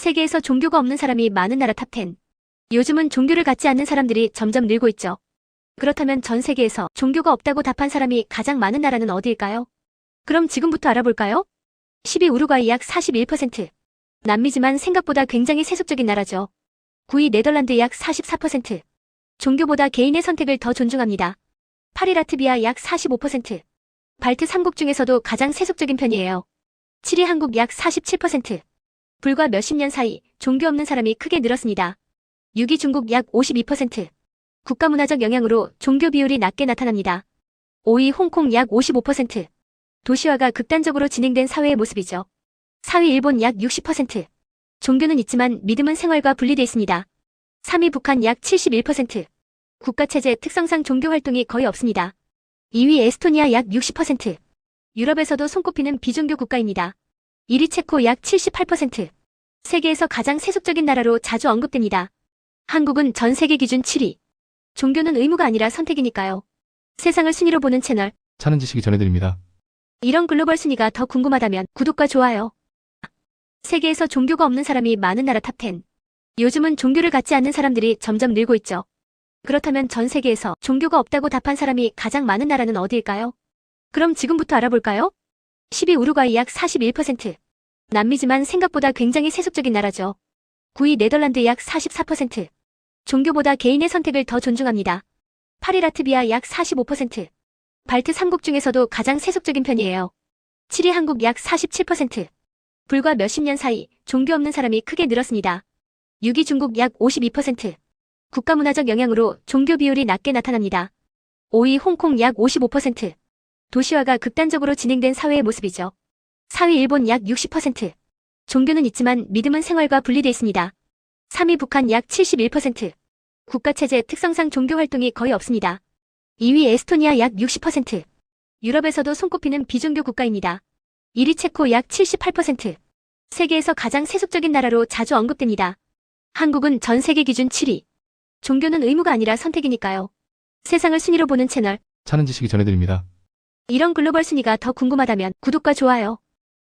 세계에서 종교가 없는 사람이 많은 나라 탑10. 요즘은 종교를 갖지 않는 사람들이 점점 늘고 있죠. 그렇다면 전 세계에서 종교가 없다고 답한 사람이 가장 많은 나라는 어디일까요? 그럼 지금부터 알아볼까요? 10위 우루과이 약 41%. 남미지만 생각보다 굉장히 세속적인 나라죠. 9위 네덜란드 약 44%. 종교보다 개인의 선택을 더 존중합니다. 8위 라트비아 약 45%. 발트 3국 중에서도 가장 세속적인 편이에요. 7위 한국 약 47%. 불과 몇십 년 사이 종교 없는 사람이 크게 늘었습니다. 6위 중국 약 52%. 국가문화적 영향으로 종교 비율이 낮게 나타납니다. 5위 홍콩 약 55%. 도시화가 극단적으로 진행된 사회의 모습이죠. 4위 일본 약 60%. 종교는 있지만 믿음은 생활과 분리돼 있습니다. 3위 북한 약 71%. 국가체제 특성상 종교 활동이 거의 없습니다. 2위 에스토니아 약 60%. 유럽에서도 손꼽히는 비종교 국가입니다. 1위 체코 약 78%. 세계에서 가장 세속적인 나라로 자주 언급됩니다. 한국은 전 세계 기준 7위. 종교는 의무가 아니라 선택이니까요. 세상을 순위로 보는 채널. 차는 지식이 전해드립니다. 이런 글로벌 순위가 더 궁금하다면 구독과 좋아요. 세계에서 종교가 없는 사람이 많은 나라 탑10. 요즘은 종교를 갖지 않는 사람들이 점점 늘고 있죠. 그렇다면 전 세계에서 종교가 없다고 답한 사람이 가장 많은 나라는 어디일까요? 그럼 지금부터 알아볼까요? 10위 우루과이 약 41%. 남미지만 생각보다 굉장히 세속적인 나라죠. 9위 네덜란드 약 44%. 종교보다 개인의 선택을 더 존중합니다. 8위 라트비아 약 45%. 발트 3국 중에서도 가장 세속적인 편이에요. 7위 한국 약 47%. 불과 몇십 년 사이 종교 없는 사람이 크게 늘었습니다. 6위 중국 약 52%. 국가문화적 영향으로 종교 비율이 낮게 나타납니다. 5위 홍콩 약 55%. 도시화가 극단적으로 진행된 사회의 모습이죠. 4위 일본 약 60%. 종교는 있지만 믿음은 생활과 분리돼 있습니다. 3위 북한 약 71%. 국가체제 특성상 종교 활동이 거의 없습니다. 2위 에스토니아 약 60%. 유럽에서도 손꼽히는 비종교 국가입니다. 1위 체코 약 78%. 세계에서 가장 세속적인 나라로 자주 언급됩니다. 한국은 전 세계 기준 7위. 종교는 의무가 아니라 선택이니까요. 세상을 순위로 보는 채널. 차는 지식이 전해드립니다. 이런 글로벌 순위가 더 궁금하다면 구독과 좋아요.